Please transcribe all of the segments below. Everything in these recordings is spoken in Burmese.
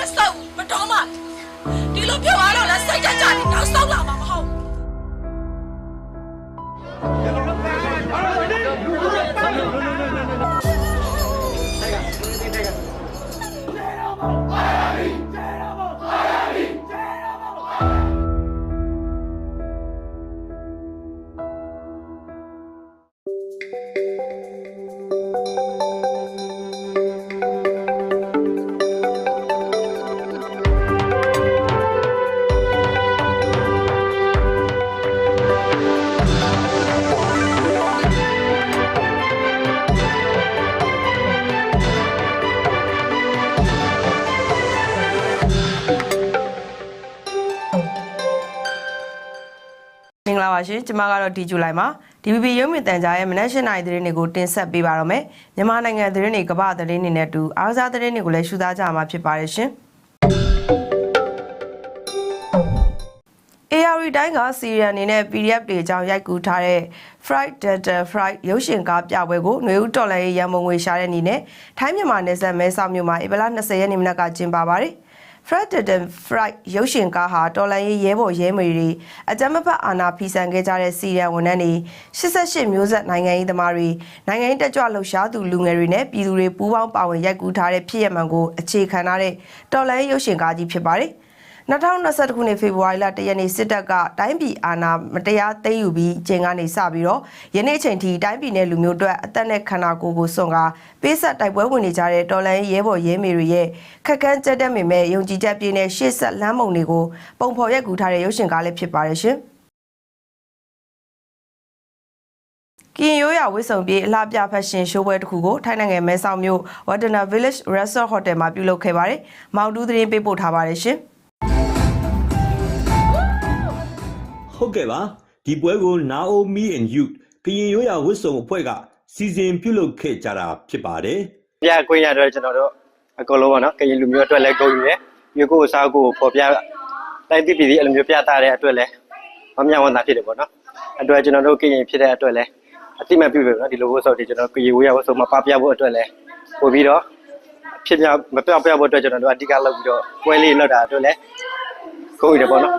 လည်းမဆုပ်ဘူးမတော်မှဒီလိုပြောရတော့လည်းစိတ်တက်ကြပြီနောက်ဆုပ်လာမှာ ပါရှင်ကျမကတော့ဒီဇူလိုင်မှာ DVB ရုံးမြင့်တန်ကြားရဲ့မနက်၈နာရီသတင်းတွေကိုတင်ဆက်ပေးပါတော့မယ်မြန်မာနိုင်ငံသတင်းတွေကမ္ဘာသတင်းတွေနဲ့အတူအားကစားသတင်းတွေကိုလည်းရှုသားကြမှာဖြစ်ပါတယ်ရှင် AR တိုင်းကစီရီယန်အနေနဲ့ PDF တွေအကြောင်းရိုက်ကူးထားတဲ့ Fright Data Fright ရုပ်ရှင်ကားပြပွဲကိုຫນွေဦးတော်လည်းရန်ပုံငွေရှာတဲ့အနေနဲ့ထိုင်းမြန်မာနယ်စပ်မဲဆောက်မြို့မှာဧပြီလ20ရက်နေ့မနက်ကကျင်းပပါတယ်။ Fright Data Fright ရုပ်ရှင်ကားဟာတော်လန်ရေးရဲဘော်ရဲမေတွေအကြမ်းမဖက်အာဏာဖီဆန်ခဲ့ကြတဲ့စီရီယန်ဝန်ထမ်းတွေ88မျိုးဆက်နိုင်ငံရေးသမားတွေနိုင်ငံရေးတက်ကြွလှုပ်ရှားသူလူငယ်တွေနဲ့ပြည်သူတွေပူးပေါင်းပါဝင်ရိုက်ကူးထားတဲ့ဖြစ်ရမှန်ကိုအခြေခံထားတဲ့တော်လန်ရေးရုပ်ရှင်ကားကြီးဖြစ်ပါတယ်။ 2021ခုနှစ်ဖေဖော်ဝါရီလ1ရက်နေ့စစ်တပ်ကတိုင်းပြည်အာဏာမတရားသိမ်းယူပြီးချိန်ကနေစပြီးတော့ယနေ့ချိန်ထိတိုင်းပြည်နယ်လူမျိုးတို့အသက်နဲ့ခန္ဓာကိုယ်ကိုစွန့်ကာပေးဆက်တိုက်ပွဲဝင်နေကြတဲ့တော်လန်ရဲဘော်ရဲမေတွေရဲ့ခက်ခန်းကြက်တက်မိမဲ့ယုံကြည်ချက်ပြည့်နဲ့ရှေ့ဆက်လမ်းမုံတွေကိုပုံဖော်ရက်ကူထားတဲ့ရုပ်ရှင်ကားလေးဖြစ်ပါတယ်ရှင်ကင်ရိုးရဝစ်စုံပြေးအလှပြဖက်ရှင်ရှိုးပွဲတစ်ခုကိုထိုင်းနိုင်ငံမဲဆောက်မြို့ Wadana Village Resort Hotel မှာပြုလုပ်ခဲ့ပါတယ်။မောင်တူးသတင်းပေးပို့ထားပါတယ်ရှင်။ ဟုတ်ကဲ့ပါဒီပွဲကို Naomi and Youth ကရင်ရိုးရာဝတ်စုံအဖွဲ့ကစီစဉ်ပြုလုပ်ခဲ့ကြတာဖြစ်ပါတယ်ပြခွင့်ရတော့ကျွန်တော်တို့အကုန်လုံးပေါ့နော်ကရင်လူမျိုးအတွက်လည်းဂုဏ်ယူရဲမြို့ကိုယ်စားကိုပေါ်ပြတိုင်းပြည်ပြည်ဒီအဲ့လိုမျိုးပြသတဲ့အတွက်လည်းမမြဝန္တာဖြစ်တယ်ပေါ့နော်အတွက်ကျွန်တော်တို့ကရင်ဖြစ်တဲ့အတွက်လည်းအတိမတ်ပြုပဲနော်ဒီလိုဝတ်စုံတွေကျွန်တော်ကရင်ဝေးရဝတ်စုံမှာပပြဖို့အတွက်လည်းပို့ပြီးတော့ဖြစ်ပြမပြောက်ပြဖို့အတွက်ကျွန်တော်တို့အဓိကလုပ်ပြီးတော့ပွဲလေးလောက်တာအတွက်လည်းဂုဏ်ယူတယ်ပေါ့နော်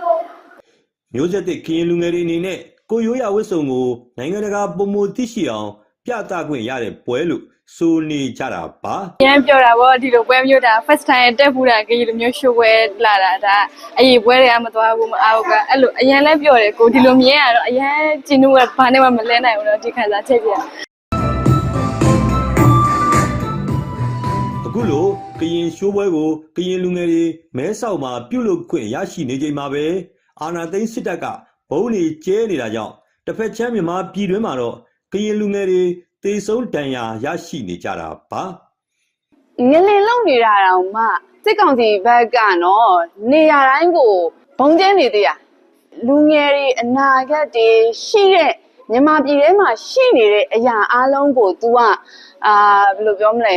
မျိုးဆက်သစ်ကရင်လူငယ်တွေအနေနဲ့ကိုရိုးရာဝတ်စုံကိုနိုင်ငံတကာပုံမသိရှိအောင်ပြသခွင့်ရတဲ့ပွဲလို့ဆိုနေကြတာပါရမ်းပြောတာဗောဒီလိုပွဲမျိုးဒါ first time တက်ဖူးတာကြီးလိုမျိုးရှိုးပွဲလာတာဒါအရေးပွဲတွေကမသွားဘူးမအားဘူးကအဲ့လိုအရန်လဲပြောတယ်ကိုဒီလိုမြင်ရတော့အရန်ကျင်းတို့ကဘာနဲ့မှမလဲနိုင်ဘူးတော့ဒီခါစားချက်ပြအခုလိုကရင်ရှိုးပွဲကိုကရင်လူငယ်တွေမဲဆောက်မှာပြုလုပ်ခွင့်ရရှိနေချိန်မှာပဲ အာနာသိန်းစစ်တပ်ကဘုံတွေကျဲနေတာကြောင့်တစ်ဖက်ချမ်းမြန်မာပြည်တွင်းမှာတော့ကရင်လူငယ်တွေတေဆုံးတန်ရာရရှိနေကြတာပါ ငလင်လုံနေတာတော့မှစစ်ကောင်စီဘက်ကနော်နေရာတိုင်းကိုဘုံကျင်းနေသေးရလူငယ်တွေအနာဂတ်တွေရှိတဲ့မြန်မာပြည်ထဲမှာရှိနေတဲ့အရာအလုံးကို तू ကအာဘယ်လိုပြောမလဲ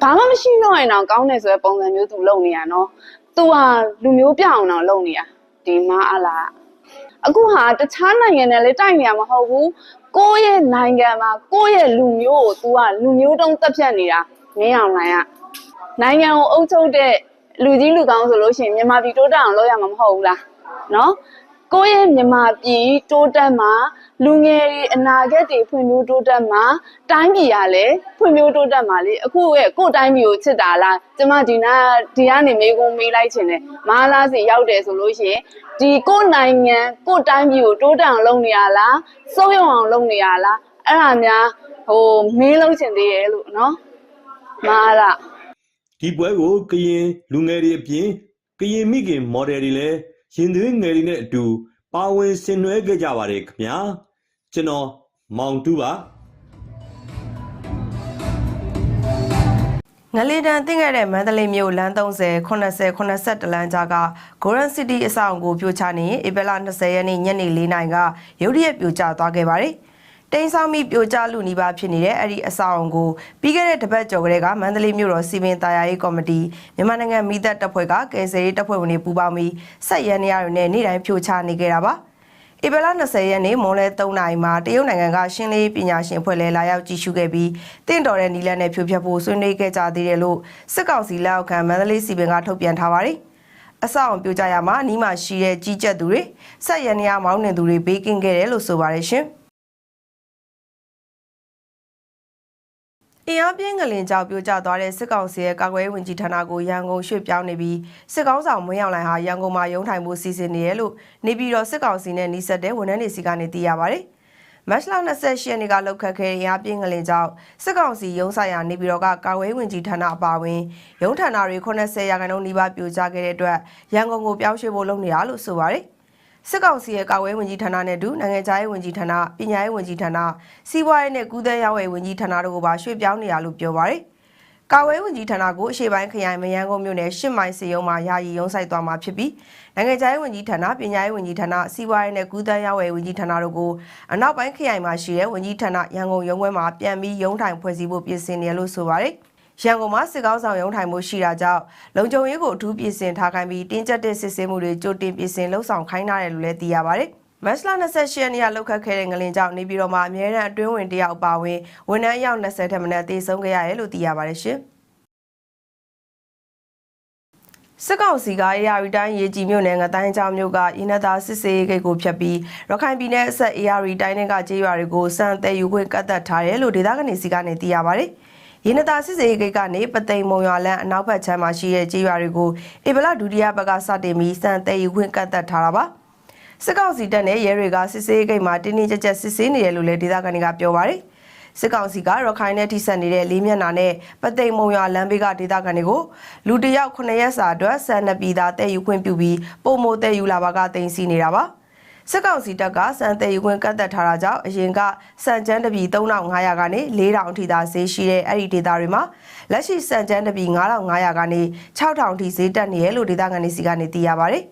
ဘာမှမရှိတော့ရင်တော့ကောင်းတယ်ဆိုတဲ့ပုံစံမျိုး तू လုံနေရနော် तू ကလူမျိုးပြအောင်တော့လုံနေရ ဒီမအလားအခုဟာတခြားနိုင်ငံနဲ့လည်းတိုက်နေရမဟုတ်ဘူးကိုယ့်ရဲ့နိုင်ငံမှာကိုယ့်ရဲ့လူမျိုးကို तू ကလူမျိုးတုံးတက်ဖြတ်နေတာမင်းအောင်နိုင်ကနိုင်ငံကိုအုပ်ချုပ်တဲ့လူကြီးလူကောင်းဆိုလို့ရှိရင်မြန်မာပြည်တိုးတက်အောင်လုပ်ရမှာမဟုတ်ဘူးလားနော် ကိုယ့်ရဲ့မြန်မာပြည်တိုးတက်မှာလူငယ်တွေအနာဂတ်တွေဖွံ့ဖြိုးတိုးတက်မှာတိုင်းပြည်ကလည်းဖွံ့ဖြိုးတိုးတက်မှာလေအခုရဲ့ကိုယ့်တိုင်းပြည်ကိုချစ်တာလားကျမဒီနာဒီကနေမေးခွန်းမေးလိုက်ခြင်းတယ်မဟာလားစီရောက်တယ်ဆိုလို့ရှိရင်ဒီကိုယ့်နိုင်ငံကိုယ့်တိုင်းပြည်ကိုတိုးတက်အောင်လုပ်နေရလားစိုးရုံအောင်လုပ်နေရလားအဲ့ဒါများဟိုမင်းလုံးချင်သေးရဲ့လို့နော်မဟာလားဒီပွဲကိုကရင်လူငယ်တွေအပြင်ကရင်မိခင်မော်ဒယ်တွေလည်း ရင်သွေးငယ်တွေနဲ့အတူ ပါဝင်ဆင်နွှဲခဲ့ကြပါတယ်ခင်ဗျာကျွန်တော်မောင်တူးပါငလီတန်တင်ခဲ့တဲ့မန္တလေးမြို့လမ်း30 80 81လမ်းကြားက Goran City အဆောင်ကိုပြိုချနေရင်ဧပြီလ20ရက်နေ့ညနေ4နာရီကရုတ်တရက်ပြိုကျသွားခဲ့ပါတယ်။ တိန်ဆောင်မီပြိုကျလူနီးပါးဖြစ်နေတဲ့အဲ့ဒီအဆောင်ကိုပြီးခဲ့တဲ့တပတ်ကျော်ကလေးကမန္တလေးမြို့တော်စီမင်းတာယာရေးကော်မတီမြန်မာနိုင်ငံမိသက်တပ်ဖွဲ့ကကယ်ဆယ်ရေးတပ်ဖွဲ့ဝင်တွေပူးပေါင်းပြီးဆက်ရန်နေရတွေနဲ့နေ့တိုင်းပြိုချနေခဲ့တာပါ။ဧပြီလ20ရက်နေ့မွန်လဲ3နာရီမှာတရုတ်နိုင်ငံကရှင်းလေးပညာရှင်အဖွဲ့လဲလာရောက်ကြည့်ရှုခဲ့ပြီးတင့်တော်တဲ့နီလန်နဲ့ဖြိုဖျက်ဖို့ဆွေးနွေးခဲ့ကြသေးတယ်လို့စစ်ကောင်စီလက်အောက်ခံမန္တလေးစီပင်ကထုတ်ပြန်ထားပါတယ်။အဆောက်အုံပြိုကျရမှာနီးမှရှိတဲ့ကြီးကြပ်သူတွေဆက်ရနေရမောင်းနေသူတွေဘေးကင်းခဲ့တယ်လို့ဆိုပါတယ်ရှင်။ အင်အားပြင်းငလင်ကြောင့်ပြိုကျသွားတဲ့စစ်ကောင်စီရဲ့ကာကွယ်ရေးဝန်ကြီးဌာနကိုရန်ကုန်ရွှေ့ပြောင်းနေပြီးစစ်ကောင်းဆောင်မွေးအောင်လိုင်ဟာရန်ကုန်မှာရုံးထိုင်မှုစီစဉ်နေတယ်လို့နေပြည်တော်စစ်ကောင်စီနဲ့နှိစက်တဲ့ဝန်ထမ်းတွေစီကနေသိရပါတယ်။မတ်လ28ရက်နေ့ကလောက်ခတ်ခဲ့တဲ့အင်အားပြင်းငလင်ကြောင့်စစ်ကောင်စီရုံးဆိုင်ရာနေပြည်တော်ကကာကွယ်ရေးဝန်ကြီးဌာနအပါအဝင်ရုံးဌာနတွေ80ရာခိုင်နှုန်းနီးပါးပြိုကျခဲ့တဲ့အတွက်ရန်ကုန်ကိုပြောင်းရွှေ့ဖို့လုပ်နေတာလို့ဆိုပါတယ်။ စစ်ကောင်စီရဲ့ကာကွယ်ရေးဝန်ကြီးဌာနနဲ့အတူနိုင်ငံခြားရေးဝန်ကြီးဌာနပညာရေးဝန်ကြီးဌာနစီးပွားရေးနဲ့ကုသရေးဝန်ကြီးဌာနတို့ကိုပါရွှေ့ပြောင်းနေရလို့ပြောပါရယ်ကာကွယ်ရေးဝန်ကြီးဌာနကိုအရှေ့ပိုင်းခရိုင်မရန်ကုန်မြို့နယ်ရှစ်မိုင်စီယုံမှာယာယီရုံးဆိုင်သွားမှာဖြစ်ပြီးနိုင်ငံခြားရေးဝန်ကြီးဌာနပညာရေးဝန်ကြီးဌာနစီးပွားရေးနဲ့ကုသရေးဝန်ကြီးဌာနတို့ကိုအနောက်ပိုင်းခရိုင်မှာရှိတဲ့ဝန်ကြီးဌာနရန်ကုန်ရုံးခွဲမှာပြန်ပြီးရုံးထိုင်ဖွဲ့စည်းဖို့ပြင်ဆင်နေရလို့ဆိုပါရယ် ရန်ကုန်မှာစစ်ကောင်းဆောင်ရုံးထိုင်မှုရှိတာကြောင့်လုံခြုံရေးကိုအထူးပြင်ဆင်ထားခိုင်းပြီးတင်းကျပ်တဲ့စစ်ဆေးမှုတွေကြိုတင်ပြင်ဆင်လှုပ်ဆောင်ခိုင်းထားတယ်လို့လည်းသိရပါတယ်။မတ်လ28ရက်နေ့ကလောက်ခတ်ခဲ့တဲ့ငလင်ကြောင့်နေပြည်တော်မှာအမြဲတမ်းအတွင်းဝင်တယောက်အပါအဝင်ဝန်ထမ်းအယောက်20ထက်မနည်းသေဆုံးခဲ့ရတယ်လို့သိရပါတယ်ရှင်။စစ်ကောင်စီက AR တိုင်းရေကြီးမြို့နယ်ငတိုင်းကျောင်းမြို့ကရင်းနှသားစစ်စေးဂိတ်ကိုဖျက်ပြီးရခိုင်ပြည်နယ်အဆက် AR တိုင်းတွေကကြေးရွာတွေကိုစံတယ်ယူခွင့်ကတ်သက်ထားတယ်လို့ဒေသခံတွေစီကနေသိရပါတယ်။ ရင်းနှသားစစ်စေးဂိတ်ကနေပသိမ်မုံရွာလန်းအနောက်ဘက်ခြမ်းမှာရှိတဲ့ကြေးရွာတွေကိုဧပြီလဒုတိယဘက်ကစတင်ပြီးစံတယ်ယူခွင့်ကတ်သက်ထားတာပါ။စစ်ကောင်စီတပ်နဲ့ရဲတွေကစစ်စေးဂိတ်မှာတင်းတင်းကြပ်ကြပ်စစ်ဆေးနေတယ်လို့လည်းဒေသခံတွေကပြောပါတယ်။စစ်ကောင်စီကရခိုင်နဲ့ထိစပ်နေတဲ့လေးမျက်နှာနဲ့ပသိမ်မုံရွာလမ်းဘေးကဒေသခံတွေကိုလူတစ်ယောက်9ရက်စာအတွက်ဆန်နှစ်ပြည်သားတည်ယူခွင့်ပြုပြီးပုံမိုတည်ယူလာပါကတင်စီနေတာပါ စစ်ကောင်စီတပ်ကစံတည်ယူခွင့်ကတ်သက်ထားတာကြောင့်အရင်ကစံချမ်းတပြည်3500ကနေ4000အထိသာဈေးရှိတဲ့အဲ့ဒီဒေသတွေမှာလက်ရှိစံချမ်းတပြည်9500ကနေ6000အထိဈေးတက်နေရလို့ဒေသခံတွေစီကနေသိရပါတယ်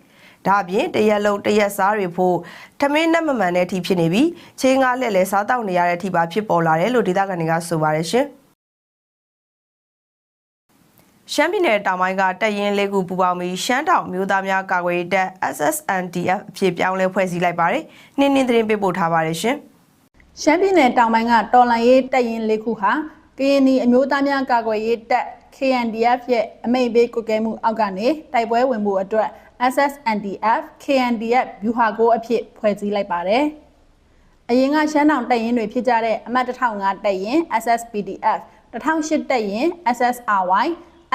ဒါအပြင်တရက်လုံးတရက်စားတွေဖို့ထမင်းနဲ့မမှန်တဲ့အထိဖြစ်နေပြီးချင်းငါလှက်လဲစားတောက်နေရတဲ့အထိပါဖြစ်ပေါ်လာတယ်လို့ဒေသခံတွေကဆိုပါတယ်ရှင် ရှမ်းပြည်နယ်တောင်ပိုင်းကတပ်ရင်းလေးခုပူးပေါင်းပြီးရှမ်းတောင်မျိုးသားများကာကွယ်ရေးတပ် SSNDF အဖြစ်ပြောင်းလဲဖွဲ့စည်းလိုက်ပါတယ်။နှင်းနှင်းသတင်းပေးပို့ထားပါတယ်ရှင်။ရှမ်းပြည်နယ်တောင်ပိုင်းကတော်လန်ရေးတပ်ရင်းလေးခုဟာကရင်နီအမျိုးသားများကာကွယ်ရေးတပ် KNDF ရဲ့အမိန့်ပေးကွက်ကဲမှုအောက်ကနေတိုက်ပွဲဝင်မှုအတွက် SSNDF KNDF ဗျူဟာကိုအဖြစ်ဖွဲ့စည်းလိုက်ပါတယ်။အရင်ကရှမ်းတောင်တပ်ရင်းတွေဖြစ်ကြတဲ့အမှတ်1005တပ်ရင်း SSPDF 1008တပ်ရင်း SSRY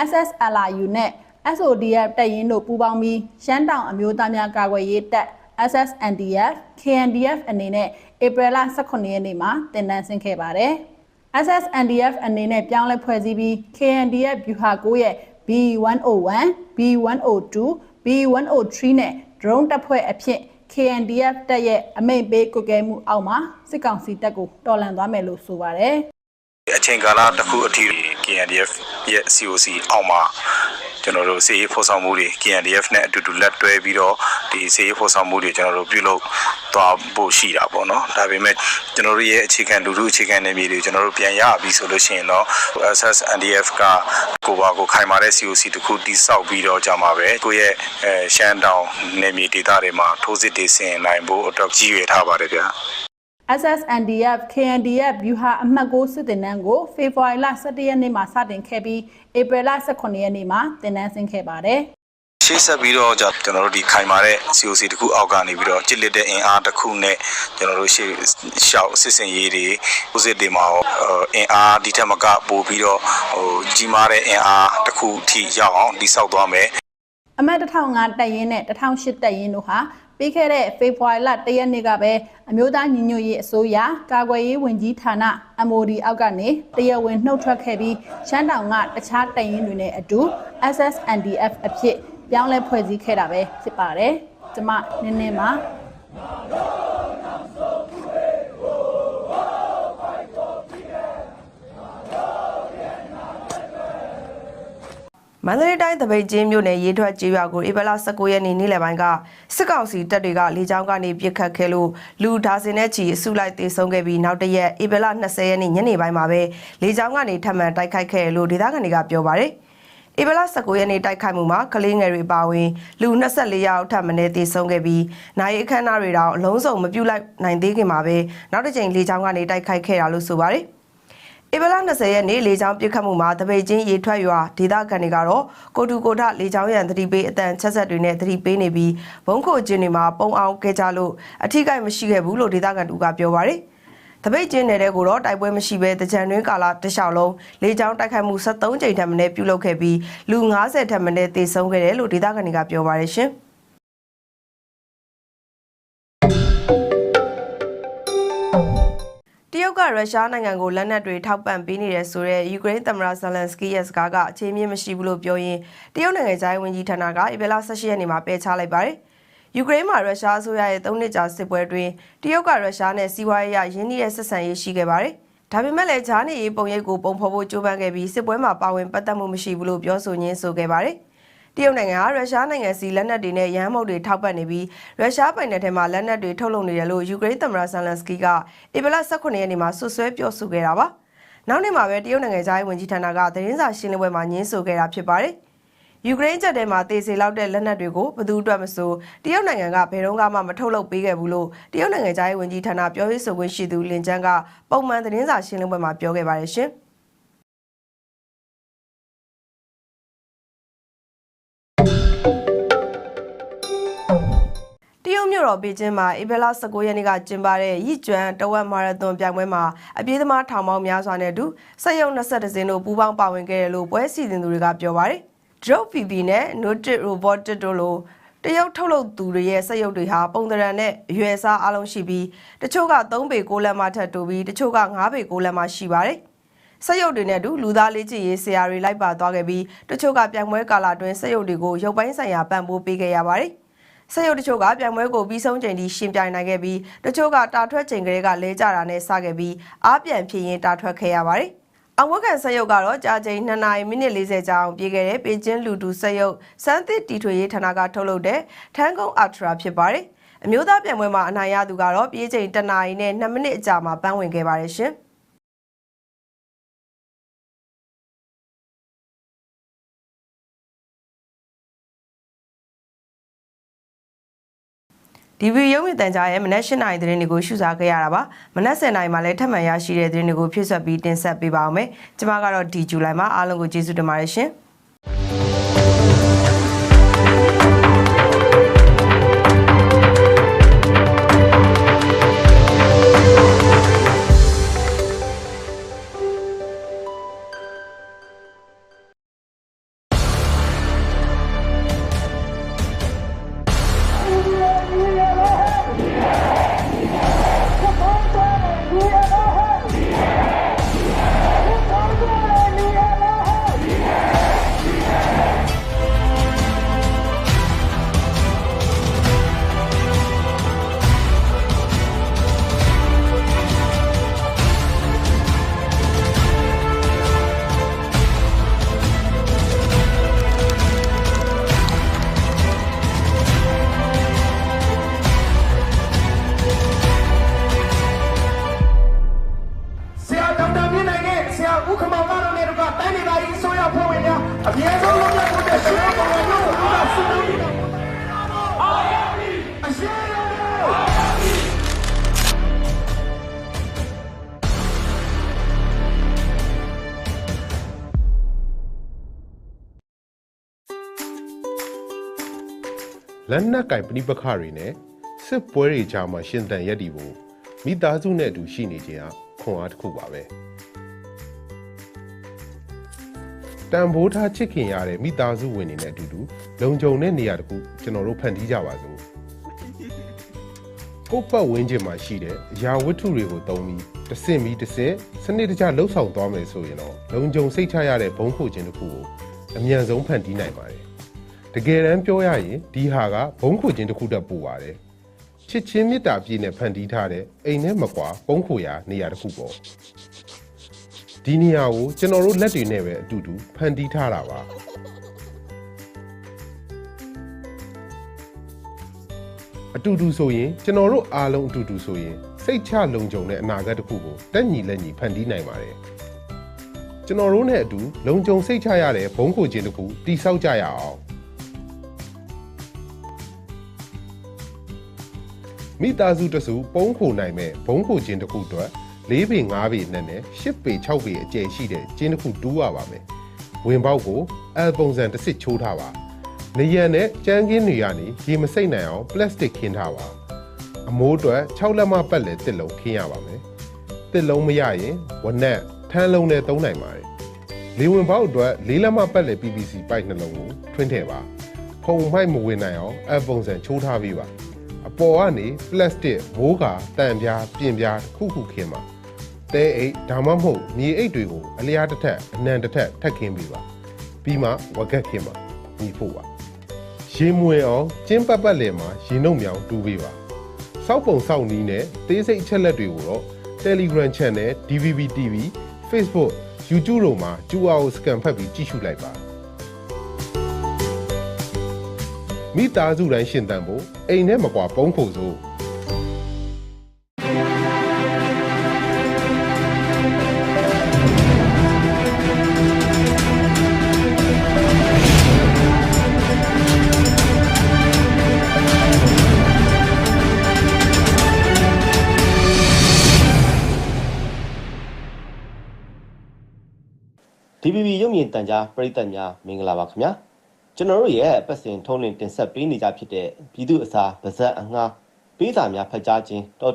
SSLRU နဲ့ SODF တပ်ရင်းတို့ပူးပေါင်းပြီးရှမ်းတောင်အမျိုးသားများကာကွယ်ရေးတပ် SSNDF KNDF အနေနဲ့ဧပြီလ18ရက်နေ့မှာတင်နန်းဆင်းခဲ့ပါတယ်။ SSNDF အနေနဲ့ပြောင်းလဲဖွဲ့စည်းပြီး KNDF ဗျူဟာ9ရဲ့ B101, B102, B103 နဲ့ drone တပ်ဖွဲ့အဖြစ် KNDF တပ်ရဲ့အမိန့်ပေးကွက်ကဲမှုအောက်မှာစစ်ကောင်စီတပ်ကိုတော်လှန်သွားမယ်လို့ဆိုပါတယ်။ အချိန်ကာလတစ်ခုအထိ KNDF ရဲ့ COC အောက်မှာကျွန်တော်တို့စီရေးဖော်ဆောင်မှုတွေ KNDF နဲ့အတူတူလက်တွဲပြီးတော့ဒီစီရေးဖော်ဆောင်မှုတွေကျွန်တော်တို့ပြုလုပ်သွားဖို့ရှိတာပေါ့နော်ဒါပေမဲ့ကျွန်တော်တို့ရဲ့အခြေခံလူထုအခြေခံနယ်မြေတွေကျွန်တော်တို့ပြန်ရပြီဆိုလို့ရှိရင်တော့ SS NDF ကကိုပါကိုခိုင်မာတဲ့ COC တစ်ခုတိစောက်ပြီးတော့ကြာမှာပဲကိုယ့်ရဲ့အဲရှမ်းတောင်နယ်မြေဒေသတွေမှာထိုးစစ်တွေဆင်နိုင်ဖို့အတွက်ကြီးရွယ်ထားပါတယ်ဗျာ SSNDF KNDF ဗျူဟာအမှတ်6စစ်တင်နန်းကိုဖေဖော်ဝါရီလ17ရက်နေ့မှာစတင်ခဲ့ပြီးဧပြီလ18ရက်နေ့မှာတင်နန်းဆင်းခဲ့ပါတယ်။ရှေ့ဆက်ပြီးတော့ကျွန်တော်တို့ဒီခိုင်မာတဲ့ COC တခုအောက်ကနေပြီးတော့ကြစ်လက်တဲ့အင်အားတစ်ခုနဲ့ကျွန်တော်တို့ရှေ့ရှောက်စစ်စင်ရေးတွေဥစစ်တွေမှာရောအင်အားဒီထက်မကပို့ပြီးတော့ဟိုကြီးမားတဲ့အင်အားတစ်ခုထိရောက်အောင်တိစောက်သွားမယ်အမတ်1005တပ်ရင်းနဲ့1008တပ်ရင်းတို့ဟာ ပြီးခဲ့တဲ့ဖေဖော်ဝါရီလ1ရက်နေ့ကပဲအမျိုးသားညီညွတ်ရေးအစိုးရကာကွယ်ရေးဝန်ကြီးဌာန MOD အောက်ကနေတရားဝင်နှုတ်ထွက်ခဲ့ပြီးရှမ်းတောင်ကတခြားတပ်ရင်းတွေနဲ့အတူ SSNDF အဖြစ်ပြောင်းလဲဖွဲ့စည်းခဲ့တာပဲဖြစ်ပါတယ်။ကျမနင်းနေမှာ မန္တလေးတိုင်းတပိတ်ချင်းမြို့နယ်ရေထွက်ကျေးရွာကိုဧပြီလ19ရက်နေ့နေ့လယ်ပိုင်းကစစ်ကောင်စီတပ်တွေကလေကြောင်းကနေပစ်ခတ်ခဲ့လို့လူဒါဇင်နဲ့ချီအစုလိုက်တေဆုံးခဲ့ပြီးနောက်တရက်ဧပြီလ20ရက်နေ့ညနေပိုင်းမှာပဲလေကြောင်းကနေထပ်မံတိုက်ခိုက်ခဲ့တယ်လို့ဒေသခံတွေကပြောပါတယ်။ဧပြီလ19ရက်နေ့တိုက်ခိုက်မှုမှာကလေးငယ်တွေပါဝင်လူ24ယောက်ထပ်မံတေဆုံးခဲ့ပြီးနိုင်အခမ်းအနားတွေတောင်အလုံးစုံမပြုတ်လိုက်နိုင်သေးခင်မှာပဲနောက်တစ်ကြိမ်လေကြောင်းကနေတိုက်ခိုက်ခဲ့တာလို့ဆိုပါတယ်။ ဧပြီလ20ရက်နေ့လေကြောင်းပစ်ခတ်မှုမှာတပိတ်ချင်းရေထွက်ရွာဒေသခံတွေကတော့ကိုတူကိုထလေကြောင်းရန်သတိပေးအတန်ချက်ဆက်တွေနဲ့သတိပေးနေပြီးဘုံခိုကျင်းတွေမှာပုံအောင်ခဲ့ကြလို့အထိကိမရှိခဲ့ဘူးလို့ဒေသခံတူကပြောပါတယ်။တပိတ်ကျင်းနယ်တဲ့ကိုတော့တိုက်ပွဲမရှိဘဲတကြံတွင်းကာလတစ်လျှောက်လုံးလေကြောင်းတိုက်ခိုက်မှု73ကြိမ်ထက်မနည်းပြုလုပ်ခဲ့ပြီးလူ90ထက်မနည်းသေဆုံးခဲ့တယ်လို့ဒေသခံတွေကပြောပါတယ်ရှင်။ ရုတ်ကရုရှားနိုင်ငံကိုလက်နက်တွေထောက်ပံ့ပေးနေတယ်ဆိုတဲ့ယူကရိန်းသမ္မတဇလန်စကီရဲ့စကားကအခြေမြင့်မရှိဘူးလို့ပြောရင်တရုတ်နိုင်ငံသားဝန်ကြီးဌာနကဧပြီလ18ရက်နေ့မှာပယ်ချလိုက်ပါတယ်။ယူကရိန်းမှာရုရှားအစိုးရရဲ့၃နှစ်ကြာစစ်ပွဲတွင်တရုတ်ကရုရှားနဲ့စီးပွားရေးအရရင်းနှီးတဲ့ဆက်ဆံရေးရှိခဲ့ပါတယ်။ဒါပေမဲ့လည်းဂျားနေရေးပုံရိပ်ကိုပုံဖော်ဖို့ကြိုးပမ်းခဲ့ပြီးစစ်ပွဲမှာပါဝင်ပတ်သက်မှုမရှိဘူးလို့ပြောဆိုရင်းဆိုခဲ့ပါတယ်။ တရုတ်နိုင်ငံဟာရုရှားနိုင်ငံစီလက်နက်တွေနဲ့ရဟန်းမုတ်တွေထောက်ပံ့နေပြီးရုရှားပိုင်နယ်ထဲမှာလက်နက်တွေထုတ်လုပ်နေတယ်လို့ယူကရိန်းသမ္မတဇလန်စကီကဧပြီလ18ရက်နေ့မှာဆွဆွဲပြောဆိုခဲ့တာပါ။နောက်နေ့မှာပဲတရုတ်နိုင်ငံသားရေးဝန်ကြီးဌာနကသတင်းစာရှင်းလင်းပွဲမှာညင်းဆိုခဲ့တာဖြစ်ပါတယ်။ယူကရိန်းချက်ထဲမှာတေစီလောက်တဲ့လက်နက်တွေကိုဘယ်သူအတွက်မဆိုတရုတ်နိုင်ငံကဘယ်တော့မှမထုတ်လုပ်ပေးခဲ့ဘူးလို့တရုတ်နိုင်ငံသားရေးဝန်ကြီးဌာနပြောရေးဆိုခွင့်ရှိသူလင်ကျန်းကပုံမှန်သတင်းစာရှင်းလင်းပွဲမှာပြောခဲ့ပါတယ်ရှင်။ တရုတ်မြို့တော်ပေကျင်းမှာဧပြီလ19ရက်နေ့ကကျင်းပတဲ့ရည်ကျွမ်းတဝက်မာရသွန်ပြိုင်ပွဲမှာအပြေးသမားထောင်ပေါင်းများစွာနဲ့အတူစက်ရုံ20စင်းတို့ပူးပေါင်းပါဝင်ခဲ့တယ်လို့ပွဲစီစဉ်သူတွေကပြောပါတယ်။ Drone PP နဲ့ Noted Robotic တို့လိုတရုတ်ထုတ်လုပ်သူတွေရဲ့စက်ရုပ်တွေဟာပုံသဏ္ဍာန်နဲ့အရွယ်အစားအလုံးရှိပြီးတချို့က3ပေ6လက်မထက်တိုးပြီးတချို့က5ပေ6လက်မရှိပါတယ်။စက်ရုပ်တွေနဲ့အတူလူသားလေးချစ်ရေးဆရာတွေလိုက်ပါသွားခဲ့ပြီးတချို့ကပြိုင်ပွဲကာလအတွင်းစက်ရုပ်တွေကိုရုပ်ပိုင်းဆိုင်ရာပံ့ပိုးပေးခဲ့ရပါတယ်။ စက်ရုပ်တချို့ကပြိုင်ပွဲကိုပြီးဆုံးချိန်ထိရှင်ပြိုင်နိုင်ခဲ့ပြီးတချို့ကတာထွက်ချိန်ကလေးကလဲကြတာနဲ့စခဲ့ပြီးအားပြန်ဖြစ်ရင်တာထွက်ခဲ့ရပါတယ်။အောင်ဝက်ကန်ဆက်ရုပ်ကတော့ကြာချိန်2နာရီမိနစ်40ကြာအောင်ပြေခဲ့တဲ့ပေကျင်းလူတူဆက်ရုပ်စမ်းသစ်တီထွေရေးဌာနကထုတ်လုပ်တဲ့ထန်းကုန်းအာထရာဖြစ်ပါတယ်။အမျိုးသားပြိုင်ပွဲမှာအနိုင်ရသူကတော့ပြေးချိန်1နာရီနဲ့2မိနစ်အကြာမှာပန်းဝင်ခဲ့ပါတယ်ရှင်။ DV ရုံးမြင့်တန်ကြားရဲ့မနက်၈နာရီသတင်းတွေကိုရှုစားခဲ့ရတာပါမနက်10နာရီမှာလည်းထပ်မံရရှိတဲ့သတင်းတွေကိုဖြည့်ဆွတ်ပြီးတင်ဆက်ပေးပါအောင်မယ်ကျွန်မကတော့ဒီဇူလိုင်မှာအားလုံးကိုကျေးဇူးတင်ပါတယ်ရှင် လက်နက်ကင်ပဋိပက္ခတွေနဲ့စစ်ပွဲတွေကြားမှာရှင်သန်ရက်တည်ဖို့မိသားစုနဲ့အတူရှိနေခြင်းဟာခွန်အားတစ်ခုပါပဲ န်ဖိုးထားချစ်ခင်ရတဲ့မိသားစုဝင်တွေနဲ့အတူတူလုံခြုံတဲ့နေရာတစ်ခုကျွန်တော်တို့ဖန်တီးကြပါစို့ကိုယ့်ပတ်ဝန်းကျင်မှာရှိတဲ့အရာဝတ္ထုတွေကိုသုံးပြီးတစ်စင်ပြီးတစ်စင်စနစ်တကျလှုပ်ဆောင်သွားမယ်ဆိုရင်တော့လုံခြုံစိတ်ချရတဲ့ဘုံခိုခြင်းတစ်ခုကိုအမြန်ဆုံးဖန်တီးနိုင်ပါတယ်တကယ်တမ်းပြောရရင်ဒီဟာကဘုံခိုခြင်းတစ်ခုတည်းပို့ပါတယ်ချစ်ချင်းမေတ္တာပြည့်နဲ့ဖန်တီးထားတဲ့အိမ်နဲ့မကွာဘုံခိုရာနေရာတစ်ခုပေါ့ ဒီနေရာကိုကျွန်တော်တို့လက်တွေနဲ့ပဲအတူတူဖန်တီးထားတာပါအတူတူဆိုရင်ကျွန်တော်တို့အားလုံးအတူတူဆိုရင်စိတ်ချလုံခြုံတဲ့အနာဂတ်တစ်ခုကိုတက်ညီလက်ညီဖန်တီးနိုင်ပါတယ်ကျွန်တော်တို့နဲ့အတူလုံခြုံစိတ်ချရတဲ့ဘုံခိုခြင်းတစ်ခုတိဆောက်ကြရအောင်မိသားစုတစုပုံးခိုနိုင်မဲ့ဘုံခိုခြင်းတစ်ခုအတွက် ၄ပေ၅ပေနဲ့နဲ့၈ပေ၆ပေအကျယ်ရှိတဲ့ကျင်းတစ်ခုတူးရပါမယ်ဝင်ပေါက်ကိုအယ်ပုံစံတစ်စစ်ချိုးထားပါနေရံနဲ့ကြမ်းကင်းတွေကနေရေမစိမ့်နိုင်အောင်ပလတ်စတစ်ခင်းထားပါအမိုးအတွက်6လက်မပတ်လည်တစ်လုံးခင်းရပါမယ်တစ်လုံးမရရင်ဝနက်ထန်းလုံးနဲ့သုံးနိုင်ပါတယ်လေဝင်ပေါက်အတွက်လေးလက်မပတ်လည် PVC ပိုက်နှလုံးကိုထွင်းထည့်ပါဖုံမိုက်မဝင်နိုင်အောင်အယ်ပုံစံချိုးထားပေးပါအပေါ်ကနေပလတ်စတစ်မိုးကာတန်ပြားပြင်ပြားတစ်ခုခုခင်းပါ တဲအိတ်ဒါမှမဟုတ်မြေအိတ်တွေကိုအလျားတစ်ထက်အနံတစ်ထက်ထပ်ခင်းပေးပါပြီးမှဝက်ကက်ခင်းပါညီဖို့ပါရေမွေအောင်ကျင်းပတ်ပတ်လည်မှာရေနှုတ်မြောင်တူးပေးပါစောက်ပုံစောက်နီးနဲ့သေးစိတ်အချက်လက်တွေကိုတော့ Telegram Channel DVB TV Facebook YouTube တို့မှာကျူအားကိုစကန်ဖတ်ပြီးကြည့်ရှုလိုက်ပါမိသားစုတိုင်းရှင်သန်ဖို့အိမ်ထဲမကွာပုံးဖို့စို့ င်တန်ကြားပရိသတ်များမင်္ဂလာပါခင်ဗျာကျွန်တော်တို့ရဲ့အပတ်စဉ်ထုံးလင်းတင်ဆက်ပေးနေကြဖြစ်တဲ့ပြည်သူအစာဗဇက်အငှားပေးစာများဖတ်ကြားခြင်းတော်တူ